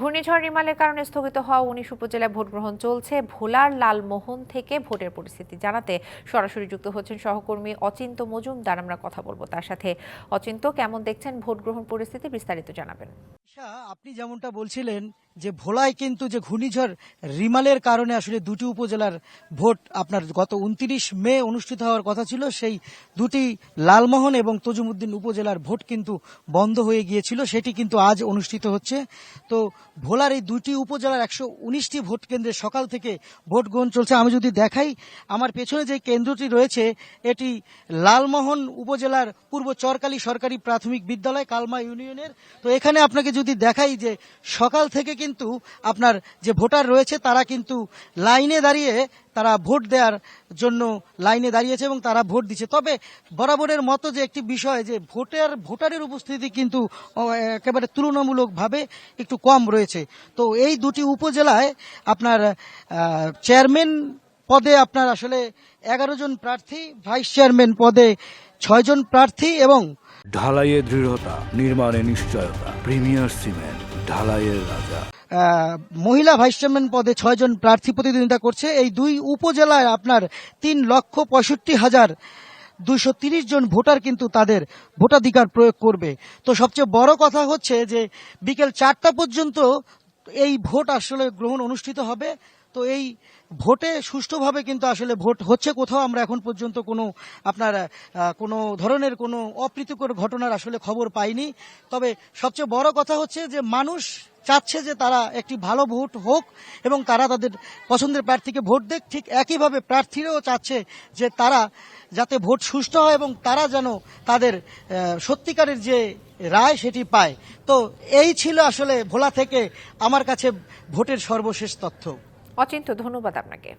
ঘূর্ণিঝড় রিমালের কারণে স্থগিত হওয়া উনিশ উপজেলায় ভোট গ্রহণ চলছে। ভোলার লালমোহন থেকে ভোটের পরিস্থিতি জানাতে সরাসরি যুক্ত হচ্ছেন সহকর্মী অচিন্ত মজুমদার। আমরা কথা বলব তার সাথে। অচিন্ত, কেমন দেখছেন ভোট গ্রহণ পরিস্থিতি? বিস্তারিত জানাবেন। আপনি যেমনটা বলছিলেন যে ভোলায় কিন্তু যে ঘূর্ণিঝড় রিমালের কারণে আসলে দুটি উপজেলার ভোট আপনার গত উনত্রিশ মে অনুষ্ঠিত হওয়ার কথা ছিল, সেই দুটি লালমোহন এবং তজুমুদ্দিন উপজেলার ভোট কিন্তু বন্ধ হয়ে গিয়েছিল, সেটি কিন্তু আজ অনুষ্ঠিত হচ্ছে। তো ভোলার এই দুটি উপজেলার একশো উনিশটি ভোট কেন্দ্রে সকাল থেকে ভোট গ্রহণ চলছে। আমি যদি দেখাই, আমার পেছনে যে কেন্দ্রটি রয়েছে, এটি লালমোহন উপজেলার পূর্ব চরকালী সরকারি প্রাথমিক বিদ্যালয় কালমা ইউনিয়নের। তো এখানে আপনাকে যদি দেখাই যে সকাল থেকে কিন্তু আপনার যে ভোটার রয়েছে, তারা কিন্তু লাইনে দাঁড়িয়ে তারা ভোট দেওয়ার জন্য লাইনে দাঁড়িয়েছে এবং তারা ভোট দিচ্ছে। তবে বরাবরের মতো যে একটি বিষয় যে ভোটার, ভোটারের উপস্থিতি কিন্তু একেবারে তুলনামূলকভাবে একটু কম রয়েছে। তো এই দুটি উপজেলায় আপনার চেয়ারম্যান পদে আপনার আসলে এগারো জন প্রার্থী, ভাইস চেয়ারম্যান পদে ছয়জন প্রার্থী এবং ঢালাইয়ে দৃঢ়তা, নির্মাণে নিশ্চয়তা, প্রিমিয়ার সিমেন্ট, ঢালাইয়ের রাজা। মহিলা ভাইস চেয়ারম্যান পদে ছয়জন প্রার্থী প্রতিদ্বন্দ্বিতা করছে। এই দুই উপজেলায় আপনার তিন লক্ষ পঁয়ষট্টি হাজার দুইশো তিরিশ জন ভোটার কিন্তু তাদের ভোটাধিকার প্রয়োগ করবে। তো সবচেয়ে বড় কথা হচ্ছে যে বিকেল চারটা পর্যন্ত এই ভোট আসলে গ্রহণ অনুষ্ঠিত হবে। তো এই ভোটে সুষ্ঠুভাবে কিন্তু আসলে ভোট হচ্ছে কোথাও। আমরা এখন পর্যন্ত কোনো আপনার কোনো ধরনের কোনো অপ্রীতিকর ঘটনার আসলে খবর পাইনি। তবে সবচেয়ে বড় কথা হচ্ছে যে মানুষ চাচ্ছে যে তারা একটি ভালো ভোট হোক এবং তারা তাদের পছন্দের প্রার্থীকে ভোট দেখ ঠিক একইভাবে প্রার্থীরাও চাচ্ছে যে তারা যাতে ভোট সুষ্ঠু হয় এবং তারা যেন তাদের সত্যিকারের যে রায় সেটি পায়। তো এই ছিল আসলে ভোলা থেকে আমার কাছে ভোটের সর্বশেষ তথ্য। অচিন্ত ধন্যবাদ আপনাকে।